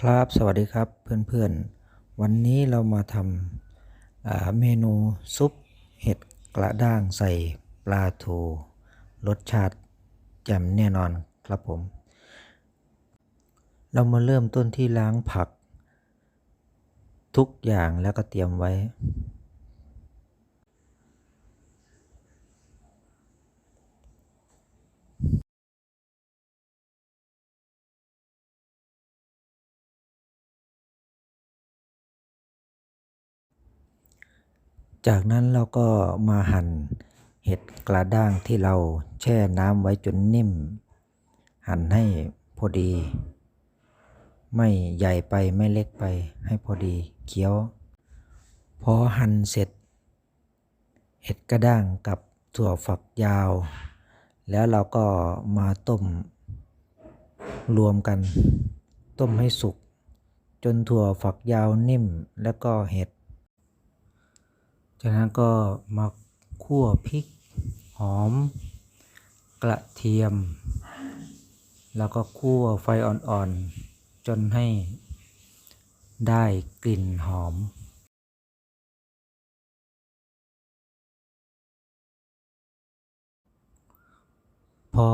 ครับสวัสดีครับเพื่อนๆ วันนี้เรามาทำเมนูซุปเห็ดกระด้างใส่ปลาทูรสชาติแจ่มแน่นอนครับผม เรามาเริ่มต้นที่ล้างผัก ทุกอย่างแล้วก็เตรียมไว้ จากนั้นเราก็มาหั่นเห็ดกระด้างที่เราแช่น้ำไว้จนนิ่ม หั่นให้พอดี ไม่ใหญ่ไปไม่เล็กไปให้พอดีเคี้ยว พอหั่นเสร็จ เห็ดกระด้างกับถั่วฝักยาว แล้วเราก็มาต้ม รวมกัน ต้มให้สุก จนถั่วฝักยาวนิ่มแล้วก็เห็ด จากนั้นก็มาคั่วพริกหอม กระเทียม แล้วก็คั่วไฟอ่อนๆ จนให้ได้กลิ่นหอมพอ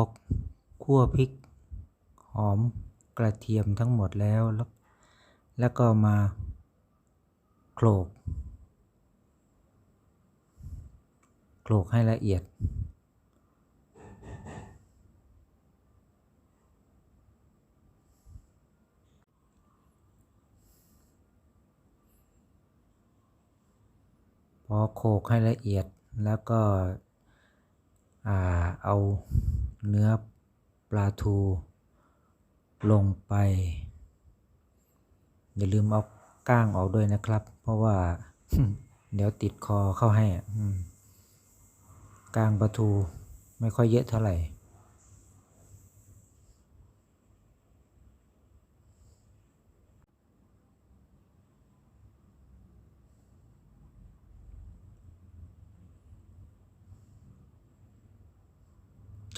คั่วพริก หอมกระเทียมทั้งหมดแล้ว แล้วแล้วก็มาโขลก โขลกให้ละเอียด พอโขลกให้ละเอียดแล้วก็เอาเนื้อปลาทูลงไป อย่าลืมเอาก้างออกด้วยนะครับ เพราะว่า เดี๋ยวติดคอเข้าให้ กลางปลาทูไม่ค่อยเยอะเท่าไหร่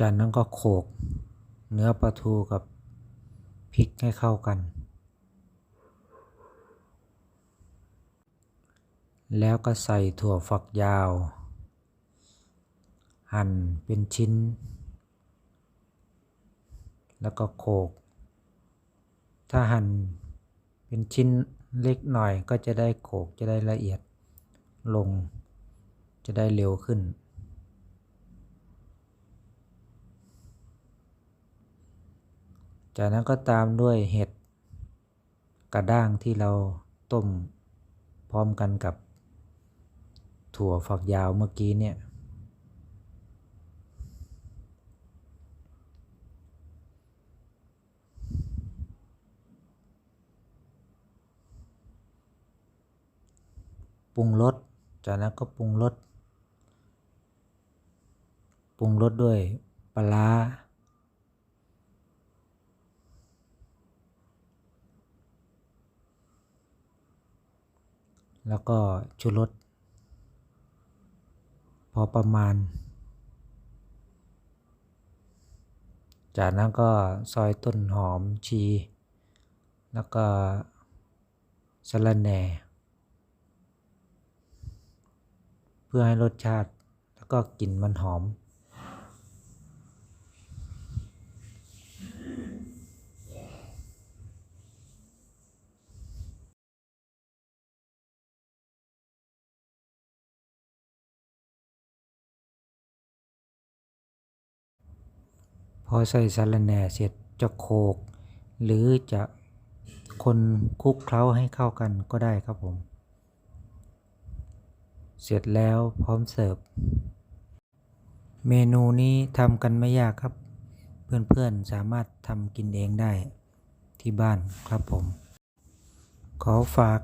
จากนั้นก็โขกเนื้อปลาทูกับพริกให้เข้ากัน แล้วก็ใส่ถั่วฝักยาว หั่นเป็นชิ้น แล้วก็โขก ถ้าหั่นเป็นชิ้นเล็กหน่อยก็จะได้โขกจะได้ละเอียดลง จะได้เร็วขึ้น จากนั้นก็ตามด้วยเห็ดกระด้างที่เราต้มพร้อมกันกับถั่วฝักยาวเมื่อกี้เนี่ย ปรุงรสจากนั้นก็ปรุงรสปรุงรสด้วยปลาร้าแล้วก็ชูรสพอประมาณ จากนั้นก็ซอยต้นหอมชี แล้วก็สะระแหน่ เพื่อให้รสชาติแล้วก็กลิ่นมันหอม พอใส่สารแหน่เสร็จจะโขลกหรือจะคนคลุกเคล้าให้เข้ากันก็ได้ครับผม เสร็จแล้วพร้อมเสิร์ฟ เมนูนี้ทำกันไม่ยากครับ เพื่อนๆสามารถทำกินเองได้ที่บ้านครับผม ขอฝาก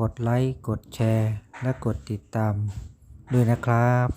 กดไลค์ กดแชร์ และกดติดตามด้วยนะครับ